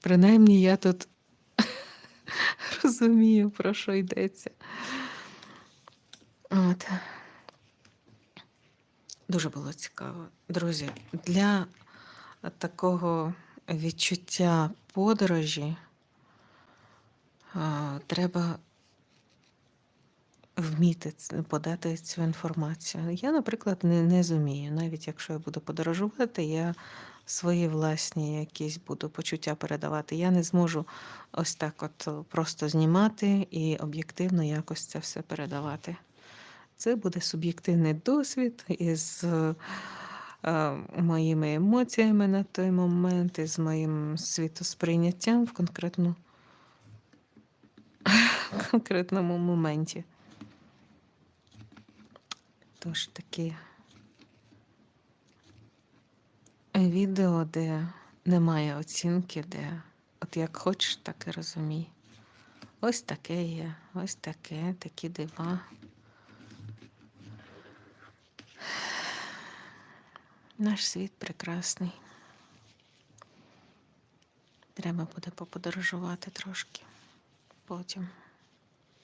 Принаймні я тут розумію, про що йдеться. От. Дуже було цікаво. Друзі, для такого відчуття подорожі а, треба вміти подати цю інформацію. Я, наприклад, не, не зумію. Навіть якщо я буду подорожувати, я свої власні якісь буду почуття передавати. Я не зможу ось так от просто знімати і об'єктивно якось це все передавати. Це буде суб'єктивний досвід із е, е, моїми емоціями на той момент, із моїм світосприйняттям в конкретну, конкретному моменті. Тож такі відео, де немає оцінки, де от як хочеш, так і розумій. Ось таке є, ось таке, такі дива. Наш світ прекрасний. Треба буде поподорожувати трошки потім.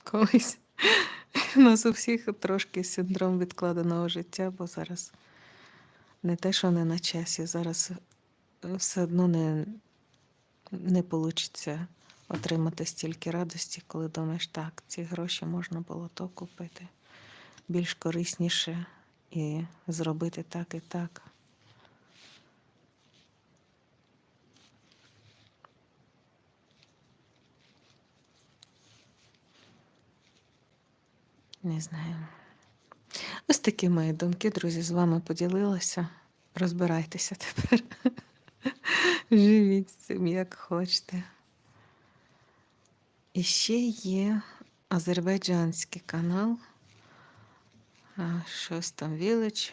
Колись. У нас у всіх трошки синдром відкладеного життя, бо зараз не те, що не на часі, зараз е, все одно не, не вийде отримати стільки радості, коли думаєш, так, ці гроші можна було то купити більш корисніше і зробити так і так. Не знаю. Ось такі мої думки, друзі, з вами поділилася. Розбирайтеся тепер. Живіть з цим, як хочете. І ще є азербайджанський канал. Щось там Village.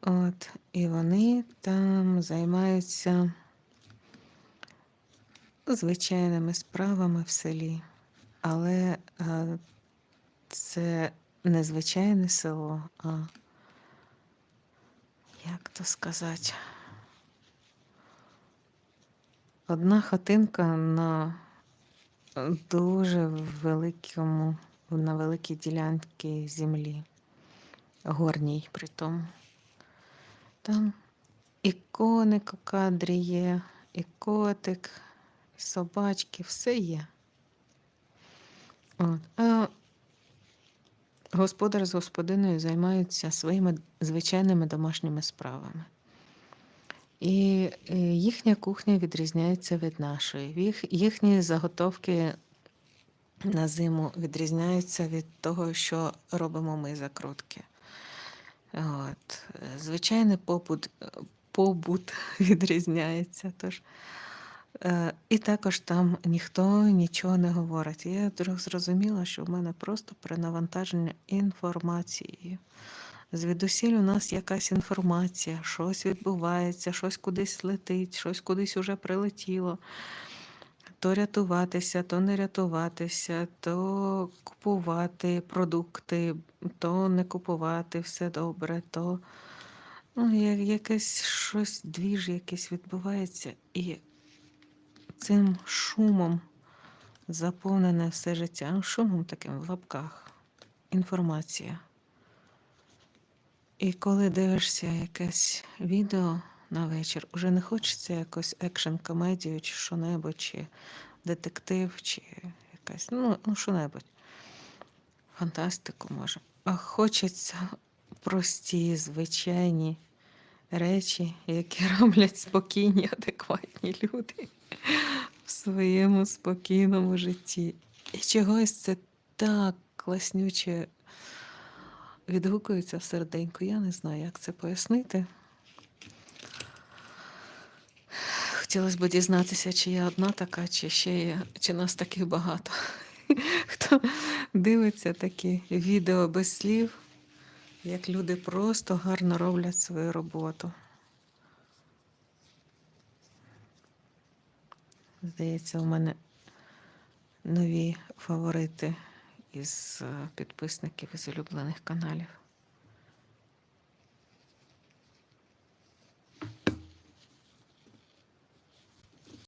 От, і вони там займаються звичайними справами в селі. Але е, це не звичайне село, а як то сказати? Одна хатинка на дуже великому, на великій ділянці землі, горній при тому. Там і коник кадрі є, і котик, і собачки, все є. От. Господар з господиною займаються своїми звичайними домашніми справами. І е, їхня кухня відрізняється від нашої. Їх, їхні заготовки на зиму відрізняються від того, що робимо ми закрутки. От. Звичайний побут, е, побут відрізняється. Тож, і також там ніхто нічого не говорить. Я вдруг зрозуміла, що в мене просто перенавантаження інформацією. Звідусіль у нас якась інформація, щось відбувається, щось кудись летить, щось кудись уже прилетіло. То рятуватися, то не рятуватися, то купувати продукти, то не купувати все добре, то ну, якесь щось двіж якесь відбувається, і цим шумом заповнене все життя. Шумом таким в лапках. Інформація. І коли дивишся якесь відео на вечір, уже не хочеться якось екшн-комедію, чи що-небудь, чи детектив, чи якась, ну, ну що-небудь. Фантастику може. А хочеться прості, звичайні речі, які роблять спокійні, адекватні люди в своєму спокійному житті. І чогось це так класнюче відгукується в серденьку. Я не знаю, як це пояснити. Хотілося б дізнатися, чи я одна така, чи ще є, чи нас таких багато. Хто дивиться такі відео без слів, як люди просто гарно роблять свою роботу. Здається, у мене нові фаворити із е, підписників із улюблених каналів.